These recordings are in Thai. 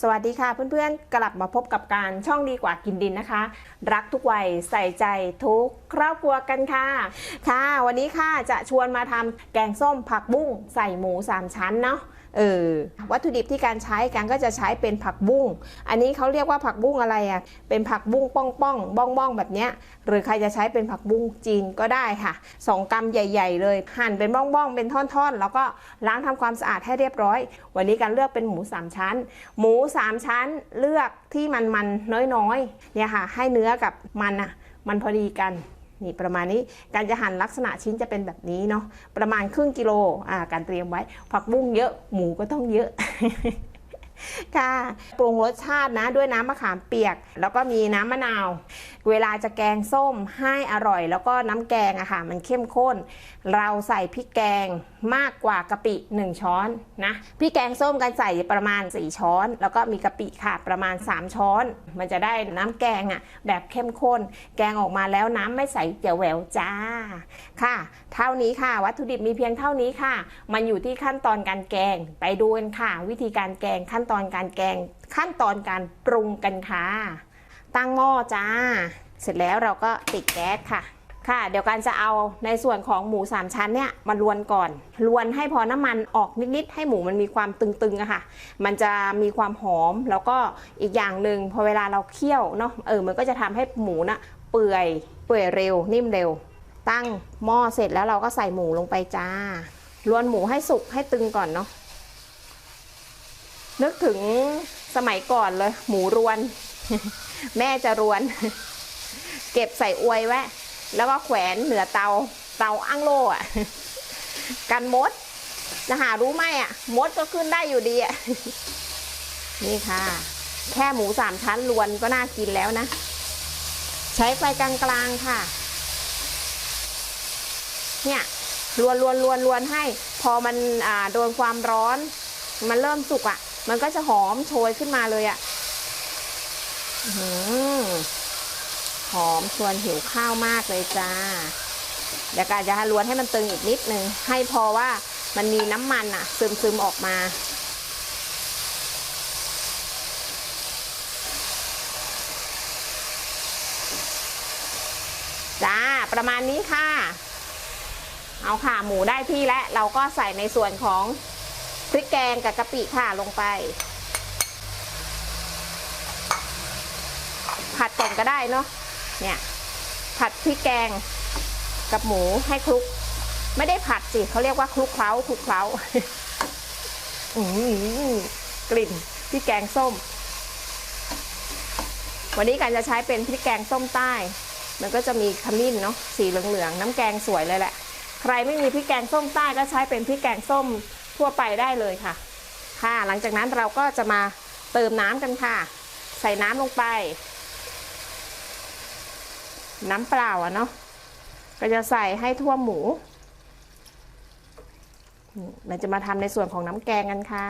สวัสดีค่ะเพื่อนๆ กลับมาพบกับการช่องดีกว่ากินดินนะคะ รักทุกวัยใส่ใจทุกครอบครัวกันค่ะ ค่ะ วันนี้ค่ะจะชวนมาทำแกงส้มผักบุ้งใส่หมูสามชั้นเนาะ เออวัตถุดิบที่การใช้กันก็จะใช้เป็นผักบุ้ง อันนี้เขาเรียกว่าผักบุ้งอะไรอะ่ะ เป็นผักบุ้งป้องป้องบ้องบ้องแบบเนี้ย หรือใครจะใช้เป็นผักบุ้งจีนก็ได้ค่ะสองกำใหญ่ ๆ เลย หั่นเป็นบ้องบ้องเป็นท่อนๆ แล้วก็ล้างทำความสะอาดให้เรียบร้อย วันนี้การเลือกเป็นหมูสามชั้น หมูสามชั้นเลือกที่มันมันๆน้อยๆ เนี่ยค่ะ ให้เนื้อกับมันอะมันพอดีกัน นี่ประมาณนี้การจะหั่นลักษณะชิ้นจะเป็นแบบนี้เนาะประมาณครึ่งกิโลอ่าการเตรียมไว้ผักบุ้งเยอะหมูก็ต้องเยอะ ค่ะ ปรุงรสชาตินะด้วยน้ำมะขามเปียก แล้วก็มีน้ำมะนาว เวลาจะแกงส้มให้อร่อย แล้วก็น้ำแกงอะค่ะ มันเข้มข้น เราใส่พริกแกงมากกว่ากะปิ 1 ช้อนนะพริกแกงส้มกันใส่ประมาณ 4 ช้อน แล้วก็มีกะปิค่ะประมาณ 3 ช้อน มันจะได้น้ำแกงอะแบบเข้มข้น แกงออกมาแล้วน้ำไม่ใสเจียวแหววจ้าค่ะ เท่านี้ค่ะ วัตถุดิบมีเพียงเท่านี้ค่ะ มันอยู่ที่ขั้นตอนการแกงไปดูกันค่ะ วิธีการแกงขั้นตอนอนการแกงขั้นตอนการปรุงกันค่ะ ตั้งหม้อจ้า เสร็จแล้วเราก็ติดแก๊สค่ะ ค่ะ เดี๋ยวการจะเอาในส่วนของหมูสามชั้นเนี่ยมาลวนก่อน ลวนให้พอน้ำมันออกนิดๆให้หมูมันมีความตึงๆอะค่ะ มันจะมีความหอมแล้วก็อีกอย่างหนึ่งพอเวลาเราเคี่ยวเนาะเออมันก็จะทำให้หมูน่ะเปื่อยเปื่อยเร็ว นิ่มเร็ว ตั้งหม้อเสร็จแล้วเราก็ใส่หมูลงไปจ้าลวนหมูให้สุกให้ตึงก่อนเนาะ นึกถึงสมัยก่อนเลย หมูรวน แม่จะรวน เก็บใส่อวยไว้ แล้วก็แขวนเหนือเตา เตาอั้งโล่อะกันมดจะหารู้ไหมอะมดก็ขึ้นได้อยู่ดีอะนี่ค่ะ แค่หมูสามชั้นรวนก็น่ากินแล้วนะ ใช้ไฟกลางๆค่ะ เนี่ยรวนรวนรวนรวนให้ พอมันโดนความร้อน มันเริ่มสุกอะ มันก็จะหอมโชยขึ้นมาเลยอะหอมชวนหิวข้าวมากเลยจ้าเดี๋ยวกาจะล้วนให้มันตึงอีกนิดนึง ให้พอว่ามันมีน้ำมันอะซึมซึมออกมา จ้า ประมาณนี้ค่ะ เอาค่ะหมูได้ที่แล้ว เราก็ใส่ในส่วนของ ริกแกงกับกะปิค่ะลงไป ผัดก่อนก็ได้เนาะเนี่ยผัดพริกแกงกับหมูให้คลุก ไม่ได้ผัดสิเขาเรียกว่าคลุกเคล้าคลุกเคล้าอืมกลิ่นพริกแกงส้ม วันนี้การจะใช้เป็นพริกแกงส้มใต้ มันก็จะมีขมิ้นเนาะสีเหลืองๆน้ำแกงสวยเลยแหละ ใครไม่มีพริกแกงส้มใต้ก็ใช้เป็นพริกแกงส้ม ทั่วไปได้เลยค่ะ ค่ะ หลังจากนั้นเราก็จะมาเติมน้ำกันค่ะ ใส่น้ำลงไป น้ำเปล่าอะเนาะก็จะใส่ให้ทั่วหมู เราจะมาทำในส่วนของน้ำแกงกันค่ะ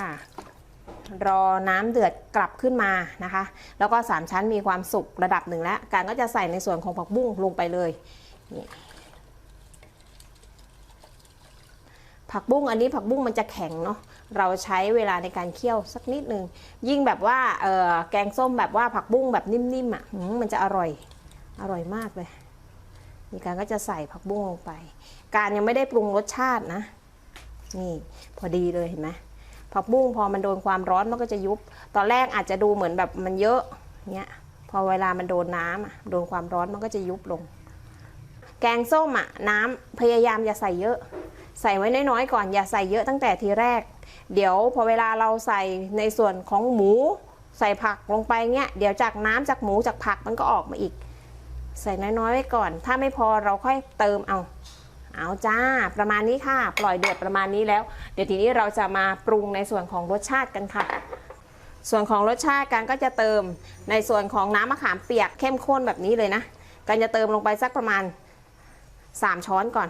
รอน้ำเดือดกลับขึ้นมานะคะ แล้วก็สามชั้นมีความสุกระดับหนึ่งแล้วการก็จะใส่ในส่วนของผักบุ้งลงไปเลยนี่ ผักบุ้งอันนี้ผักบุ้งมันจะแข็งเนาะเราใช้เวลาในการเคี่ยวสักนิดนึง ยิ่งแบบว่าเออแกงส้มแบบว่าผักบุ้งแบบนิ่มๆอะมันจะอร่อยอร่อยมากเลยนี่การก็จะใส่ผักบุ้งลงไป การยังไม่ได้ปรุงรสชาตินะ นี่พอดีเลยเห็นไหมผักบุ้งพอมันโดนความร้อนมันก็จะยุบ ตอนแรกอาจจะดูเหมือนแบบมันเยอะเงี้ยพอเวลามันโดนน้ำโดนความร้อนมันก็จะยุบลง แกงส้มอะน้ำพยายามอย่าใส่เยอะ ใส่ไว้น้อยๆก่อนอย่าใส่เยอะตั้งแต่ทีแรก เดี๋ยวพอเวลาเราใส่ในส่วนของหมู ใส่ผักลงไปเงี้ยเดี๋ยวจากน้ำจากหมูจากผักมันก็ออกมาอีก ใส่น้อยๆไว้ก่อน ถ้าไม่พอเราค่อยเติมเอาเอาจ้า ประมาณนี้ค่ะ ปล่อยเดือดประมาณนี้แล้ว เดี๋ยวทีนี้เราจะมาปรุงในส่วนของรสชาติกันค่ะ ส่วนของรสชาติกันก็จะเติมในส่วนของน้ำมะขามเปียกเข้มข้นแบบนี้เลยนะกันจะเติมลงไปสักประมาณ 3 ช้อนก่อน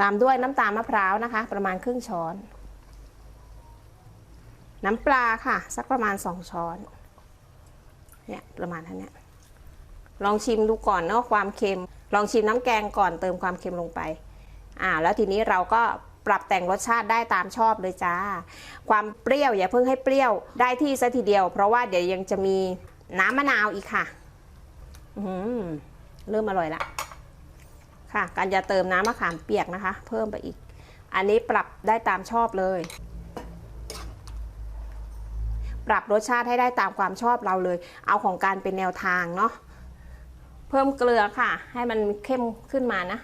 ตามด้วยน้ำตาลมะพร้าวนะคะ ประมาณครึ่งช้อน น้ำปลาค่ะ สักประมาณ 2 ช้อนเนี่ยประมาณเท่านี้ลองชิมดูก่อนเนาะความเค็ม ลองชิมน้ำแกงก่อนเติมความเค็มลงไปอ่าแล้วทีนี้เราก็ปรับแต่งรสชาติได้ตามชอบเลยจ้า ความเปรี้ยวอย่าเพิ่งให้เปรี้ยวได้ที่ซะทีเดียว เพราะว่าเดี๋ยวยังจะมีน้ำมะนาวอีกค่ะ อืมเริ่มอร่อยละ ค่ะ การจะเติมน้ำมะขามเปียกนะคะ เพิ่มไปอีก อันนี้ปรับได้ตามชอบเลย ปรับรสชาติให้ได้ตามความชอบเราเลย เอาของการเป็นแนวทางเนาะเพิ่มเกลือค่ะ ให้มันเข้มขึ้นมานะ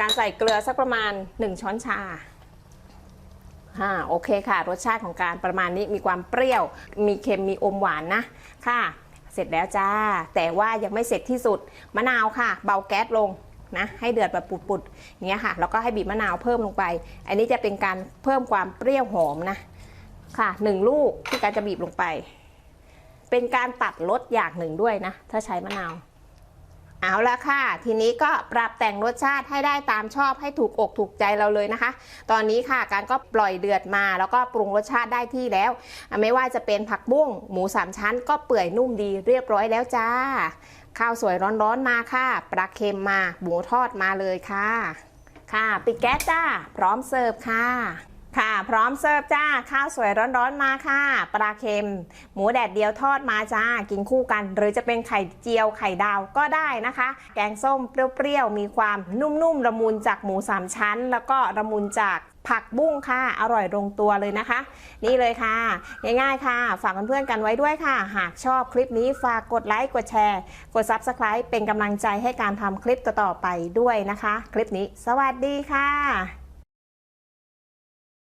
การใส่เกลือสักประมาณ 1 ช้อนชาอ่าโอเคค่ะ รสชาติของการประมาณนี้มีความเปรี้ยว มีเค็มมีอมหวานนะค่ะ เสร็จแล้วจ้า แต่ว่ายังไม่เสร็จที่สุด มะนาวค่ะ เบาแก๊สลง นะให้เดือดแบบปุดๆอย่างเงี้ยค่ะแล้วก็ให้บีบมะนาวเพิ่มลงไป อันนี้จะเป็นการเพิ่มความเปรี้ยวหอมนะค่ะหนึ่งลูกที่การจะบีบลงไป เป็นการตัดรสอย่างหนึ่งด้วยนะ ถ้าใช้มะนาว เอาละค่ะ ทีนี้ก็ปรับแต่งรสชาติให้ได้ตามชอบให้ถูกอกถูกใจเราเลยนะคะ ตอนนี้ค่ะการก็ปล่อยเดือดมา แล้วก็ปรุงรสชาติได้ที่แล้ว ไม่ว่าจะเป็นผักบุ้งหมูสามชั้น ก็เปื่อยนุ่มดีเรียบร้อยแล้วจ้า ข้าวสวยร้อนๆมาค่ะ ปลาเค็มมา หมูทอดมาเลยค่ะ ค่ะปิดแก๊สจ้า พร้อมเสิร์ฟค่ะ ค่ะ พร้อมเสิร์ฟจ้า ข้าวสวยร้อนๆมาค่ะ ปลาเค็ม หมูแดดเดียวทอดมาจ้า กินคู่กัน หรือจะเป็นไข่เจียวไข่ดาวก็ได้นะคะ แกงส้มเปรี้ยวๆ มีความนุ่มๆ ละมุนจากหมูสามชั้น แล้วก็ละมุนจาก ผักบุ้งค่ะ อร่อยลงตัวเลยนะคะ นี่เลยค่ะ ง่ายๆค่ะ ฝากเพื่อนๆกันไว้ด้วยค่ะ หากชอบคลิปนี้ฝากกดไลค์ กดแชร์ กด Subscribe เป็นกำลังใจให้การทำคลิปต่อๆไปด้วยนะคะ คลิปนี้ สวัสดีค่ะ